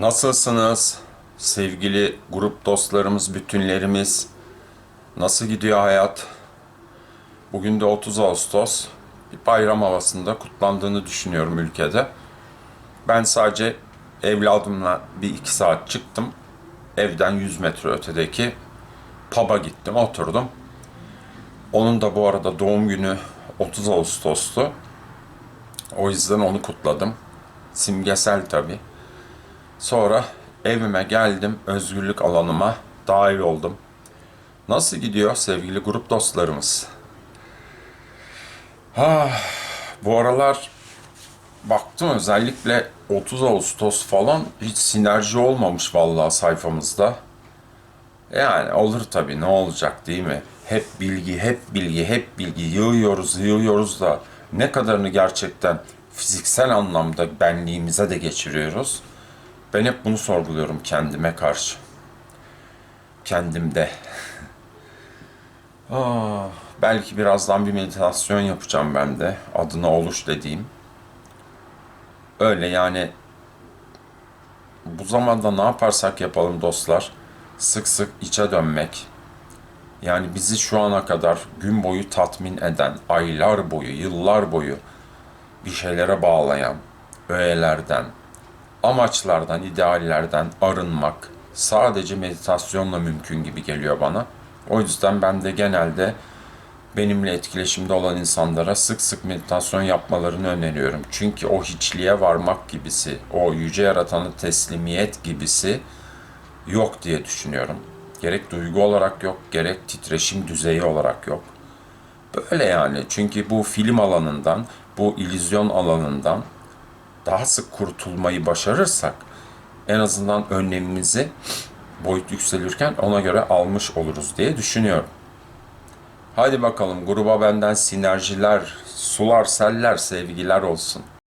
Nasılsınız sevgili grup dostlarımız, bütünlerimiz? Nasıl gidiyor hayat? Bugün de 30 Ağustos. Bir bayram havasında kutlandığını düşünüyorum ülkede. Ben sadece evladımla bir iki saat çıktım. Evden 100 metre ötedeki pub'a gittim, oturdum. Onun da bu arada doğum günü 30 Ağustos'tu. O yüzden onu kutladım. Simgesel tabii. Sonra evime geldim, özgürlük alanıma dahil oldum. Nasıl gidiyor sevgili grup dostlarımız? Ha, bu aralar baktım özellikle 30 Ağustos falan hiç sinerji olmamış vallahi sayfamızda. Yani olur tabii ne olacak değil mi? Hep bilgi, hep bilgi, hep bilgi yığıyoruz, yığıyoruz da ne kadarını gerçekten fiziksel anlamda benliğimize de geçiriyoruz. Ben hep bunu sorguluyorum kendime karşı. Kendimde. Ah, belki birazdan bir meditasyon yapacağım ben de. Adına oluş dediğim. Öyle yani bu zamanda ne yaparsak yapalım dostlar. Sık sık içe dönmek. Yani bizi şu ana kadar gün boyu tatmin eden, aylar boyu, yıllar boyu bir şeylere bağlayan öğelerden, amaçlardan, ideallerden arınmak sadece meditasyonla mümkün gibi geliyor bana. O yüzden ben de genelde benimle etkileşimde olan insanlara sık sık meditasyon yapmalarını öneriyorum. Çünkü o hiçliğe varmak gibisi, o yüce yaratanı teslimiyet gibisi yok diye düşünüyorum. Gerek duygu olarak yok, gerek titreşim düzeyi olarak yok. Böyle yani. Çünkü bu film alanından, bu illüzyon alanından daha sık kurtulmayı başarırsak en azından önlemimizi boyut yükselirken ona göre almış oluruz diye düşünüyorum. Hadi bakalım gruba benden sinerjiler, sular, seller, sevgiler olsun.